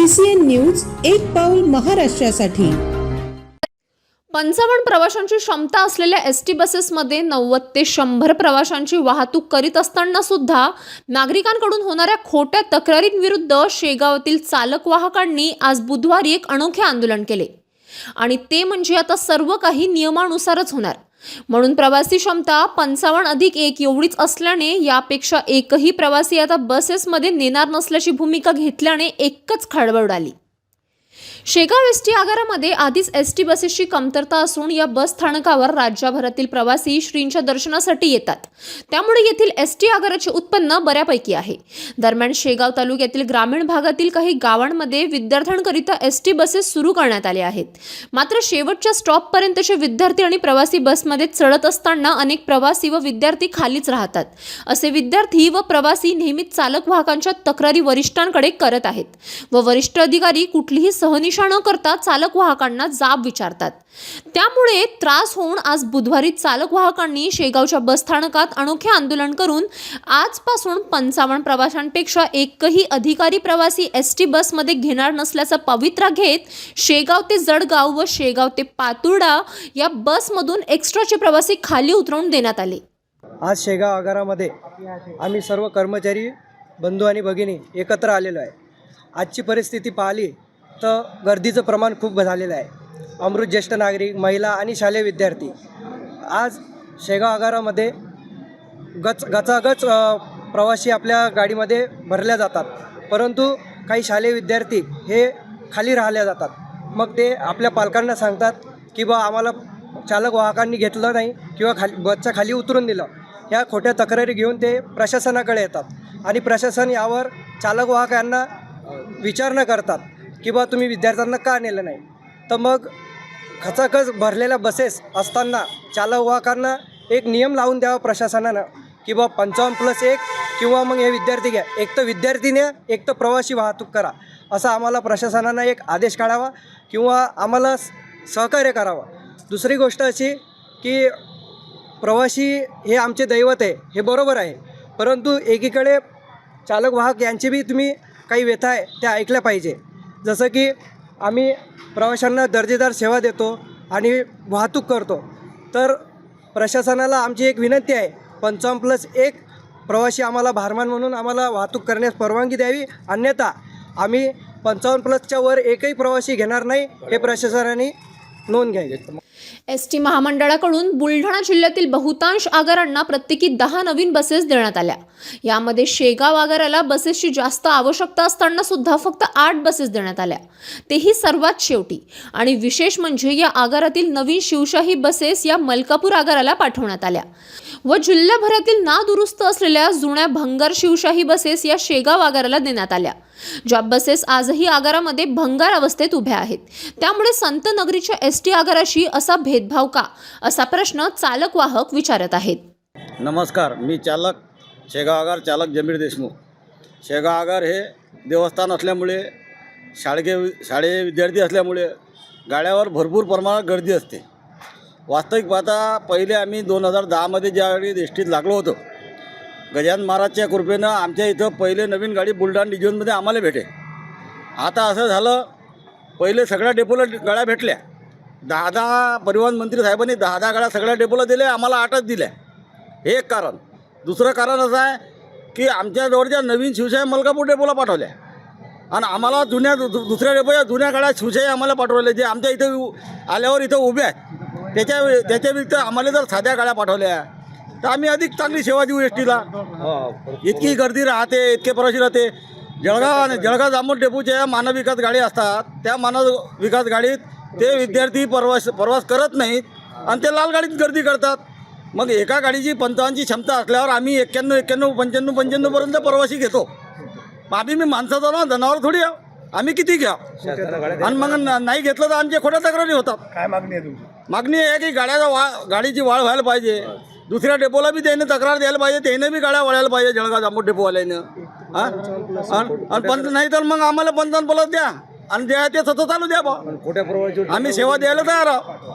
N news एक पाऊल महाराष्ट्रासाठी. पंचावन्न प्रवाशांची क्षमता असलेल्या एस टी बसेसमध्ये नव्वद ते शंभर प्रवाशांची वाहतूक करीत असताना सुद्धा नागरिकांकडून होणाऱ्या खोट्या तक्रारींविरुद्ध शेगावातील चालक वाहकांनी आज बुधवारी एक अनोखे आंदोलन केले. आणि ते म्हणजे आता सर्व काही नियमानुसारच होणार. म्हणून प्रवासी क्षमता पंचावन्न अधिक एक एवढीच असल्याने यापेक्षा एकही प्रवासी आता बसेसमध्ये नेणार नसल्याची भूमिका घेतल्याने एकच खळबळ उडाली. शेगाव एस टी आगारामध्ये आधीच एस टी बसेसची कमतरता असून या बस स्थानकावर राज्यभरातील प्रवासी श्रींच्या दर्शनासाठी येतात. त्यामुळे येथील एस टी आगाराचे उत्पन्न बऱ्यापैकी आहे. दरम्यान शेगाव तालुक्यातील ग्रामीण भागातील काही गावांमध्ये विद्यार्थ्यांकरिता एस टी बसेस सुरू करण्यात आले आहेत. मात्र शेवटच्या स्टॉपपर्यंतचे विद्यार्थी आणि प्रवासी बसमध्ये चढत असताना अनेक प्रवासी व विद्यार्थी खालीच राहतात. असे विद्यार्थी व प्रवासी नेहमीच चालक वाहकांच्या तक्रारी वरिष्ठांकडे करत आहेत व वरिष्ठ अधिकारी कुठलीही सहनिशा न करता चालक वाहकांना जाब विचारतात. त्यामुळे त्रास होऊन आज बुधवारी चालक वाहकांनी शेगावच्या बसस्थानकात अनोखे आंदोलन करून आजपासून पंचावन्न प्रवाशांपेक्षा एकही अधिकारी प्रवासी एस टी बसमध्ये घेणार नसल्याचा पवित्रा घेत शेगाव ते जळगाव व शेगाव ते पातुर्डा या बसमधून एक्स्ट्राचे प्रवासी खाली उतरवून देण्यात आले. आज शेगाव आगारामध्ये आम्ही सर्व कर्मचारी बंधू आणि भगिनी एकत्र आलेलो आहे. आजची परिस्थिती पाहिली तर गर्दीचं प्रमाण खूप झालेलं आहे. अमृत ज्येष्ठ नागरिक महिला आणि शालेय विद्यार्थी. आज शेगाव आगारामध्ये गच गचागच प्रवासी आपल्या गाडीमध्ये भरल्या जातात. परंतु काही शालेय विद्यार्थी हे खाली राहिल्या जातात. मग ते आपल्या पालकांना सांगतात की बा आम्हाला चालक वाहकांनी घेतलं नाही किंवा खाली बसच्या खाली उतरून दिलं. ह्या खोट्या तक्रारी घेऊन ते प्रशासनाकडे येतात. आणि प्रशासन यावर चालक वाहकांना अ, विचार न करतात. की बा तुम्ही विद्यार्थ्यांना का नेलं नाही? तर मग खचाखच भरलेल्या बसेस असताना चालक वाहकांना एक नियम लावून द्यावा प्रशासनानं की बा पंचावन्न प्लस एक किंवा मग हे विद्यार्थी घ्या. एक तर विद्यार्थी न्या एक तर प्रवासी वाहतूक करा. असा आम्हाला प्रशासनानं एक आदेश काढावा किंवा आम्हाला सहकार्य करावं. दुसरी गोष्ट अशी की प्रवासी हे आमचे दैवत आहे हे बरोबर आहे. परंतु एकीकडे चालक वाहक यांची बी तुम्ही काही व्यथा आहे त्या ऐकल्या पाहिजे. जसं की आम्ही प्रवाशांना दर्जेदार सेवा देतो आणि वाहतूक करतो. तर प्रशासनाला आमची एक विनंती आहे पंचावन्न प्लस एक प्रवासी आम्हाला भारमान म्हणून आम्हाला वाहतूक करण्यास परवानगी द्यावी. अन्यथा आम्ही पंचावन्न प्लसच्या वर एकही प्रवासी घेणार नाही हे प्रशासनाने नोंद घ्यावी. एस टी महामंडळाकडून बुलढाणा जिल्ह्यातील बहुतांश आगारांना प्रत्येकी दहा नवीन बसेस देण्यात आल्या. यामध्ये शेगाव आगाराला बसेसची जास्त आवश्यकता असताना सुद्धा फक्त आठ बसेस देण्यात आल्या. तेही सर्वात शेवटी. आणि विशेष म्हणजे या आगारातील नवीन शिवशाही बसेस या मलकापूर आगाराला पाठवण्यात आल्या. व जिल्ह्याभरातील नादुरुस्त असलेल्या जुन्या भंगार शिवशाही बसेस या शेगाव आगाराला देण्यात आल्या. ज्या बसेस आजही आगारामध्ये भंगार अवस्थेत उभ्या आहेत. त्यामुळे संत नगरीच्या एस टी आगाराशी असा भेदभाव का? असा प्रश्न चालक वाहक विचारत आहेत. नमस्कार मी चालक शेगाव आगार चालक जमीर देशमुख. शेगाव आगार हे देवस्थान असल्यामुळे शाळगे शाळे विद्यार्थी असल्यामुळे गाड्यावर भरपूर प्रमाणात गर्दी असते. वास्तविक पाहता पहिले आम्ही दोन हजार दहामध्ये ज्यावेळी एस टीत लागलो होतो गजानन महाराजच्या कृपेनं आमच्या इथं पहिले नवीन गाडी बुलढाणा डिव्हिजनमध्ये आम्हाला भेटे. आता असं झालं पहिले सगळ्या डेपोला गाड्या भेटल्या. दहा दहा परिवहन मंत्री साहेबांनी दहा दहा गाड्या सगळ्या डेपोला दिल्या आम्हाला आठच दिल्या. हे एक कारण. दुसरं कारण असं आहे की आमच्या जवळच्या नवीन शिवशाही मलकापूर डेपोला पाठवल्या आणि आम्हाला जुन्या दु- दुसऱ्या डेपोच्या जुन्या गाड्या शिवशाही आम्हाला पाठवल्या जे आमच्या इथं आल्यावर इथं उभे आहेत. त्याच्या त्याच्या व्यतिरिक्त आम्हाला जर साध्या गाड्या पाठवल्या तर आम्ही अधिक चांगली सेवा देऊ एस टीला इतकी गर्दी राहते इतके प्रवासी राहते. जळगाव आणि जळगाव जामोद डेपोच्या मानव विकास गाडी असतात. त्या मानव विकास गाडीत ते विद्यार्थी प्रवास प्रवास करत नाहीत आणि ते लाल गाडीत गर्दी करतात. मग एका गाडीची पंचावन्नची क्षमता असल्यावर आम्ही एक्क्याण्णव एक्क्याण्णव पंच्याण्णव पंच्याण्णवपर्यंत प्रवासी घेतो. मग आम्ही मी माणसाचा ना जनावर थोडी आहो. आम्ही किती घ्या? आणि मग नाही घेतलं तर आमच्या खोट्या तक्रारी होतात. काय मागणी आहे तुमची? मागणी आहे की गाड्याचा वा गाडीची वाढ व्हायला पाहिजे. दुसऱ्या डेपोला बी त्याने तक्रार द्यायला पाहिजे त्याने बी गाड्या वळायला पाहिजे जळगाव जांबूट डेपोवाल्यानं. हां? आणि पंच नाही तर मग आम्हाला पंचावन्न बोलत द्या. आणि द्या ते सतत चालू द्या बा आम्ही सेवा द्यायला तयार आहोत.